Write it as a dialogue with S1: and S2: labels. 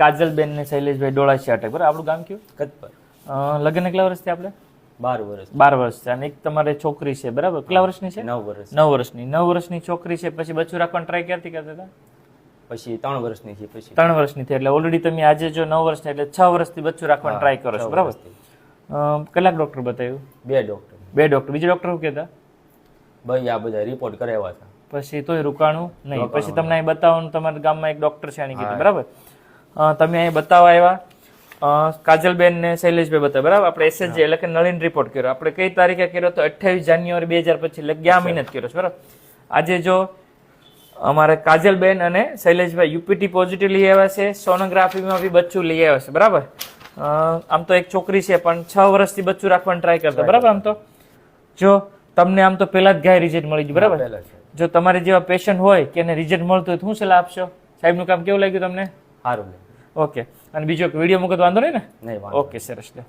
S1: કાજલબેન ને શૈલેષભાઈ ડોળાસી અટક બરાબર? આપણું ગામ કયું?
S2: કતપર
S1: લગ્ન કેટલા વર્ષથી આપણે
S2: બાર વર્ષ.
S1: બાર વર્ષ છે અને એક તમારે છોકરી છે બરાબર? કેટલા વર્ષની છે?
S2: નવ વર્ષ.
S1: નવ વર્ષની. નવ વર્ષની છોકરી છે પછી બચ્ચું રાખવાની ટ્રાય ક્યારથી કરતા હતા?
S2: પછી ત્રણ વર્ષની છે પછી.
S1: ત્રણ વર્ષની થઈ એટલે ઓલરેડી તમે આજે જો નવ વર્ષની એટલે છ વર્ષથી બચ્ચું રાખવાનો ટ્રાય કરો છો બરાબર? કેટલાક ડોક્ટર બતાવ્યું?
S2: બે ડોક્ટર
S1: બે ડોક્ટર બીજા ડોક્ટર શું કહેતા?
S2: ભાઈ આ બધા રિપોર્ટ કરાવ્યા હતા.
S1: પછી તોય રોકાણું નહીં. પછી તમને અહીં બતાવવાનું તમારા ગામમાં એક ડોક્ટર છે આની કીધું બરાબર? તમે અહીં બતાવવા આવ્યા. કાજલબેન ને શૈલેષભાઈ બતાવ્યા બરાબર? આપણે એસએસજી એટલે કે નળીન રિપોર્ટ કર્યો. આપણે કઈ તારીખે કર્યો તો? અઠ્યાવીસ જાન્યુઆરી બે હજાર પચીસ એટલે ગયા મહિને જ કર્યો છે બરાબર? આજે જો અમારે કાજલબેન અને શૈલેષભાઈ યુપીટી પોઝિટિવ લઈ આવ્યા છે સોનોગ્રાફીમાં બી બચ્ચું લઈ આવ્યા છે બરાબર? આમ તો એક છોકરી છે પણ છ વર્ષથી બચ્ચું રાખવાની ટ્રાય કરતા બરાબર? આમ તો જો તમને આમ તો પહેલા જ ગાય રિઝલ્ટ મળી ગયું બરાબર? જો. તમારે જેવા પેશન્ટ હોય કે એને રિઝલ્ટ મળતું હોય તો શું સલાહ આપશો? સાહેબનું કામ કેવું લાગ્યું તમને?
S2: સારું
S1: ઓકે અને બીજો વીડિયો મૂકે તો વાંધો નહીં ને?
S2: નહીં
S1: ઓકે સરસ. લે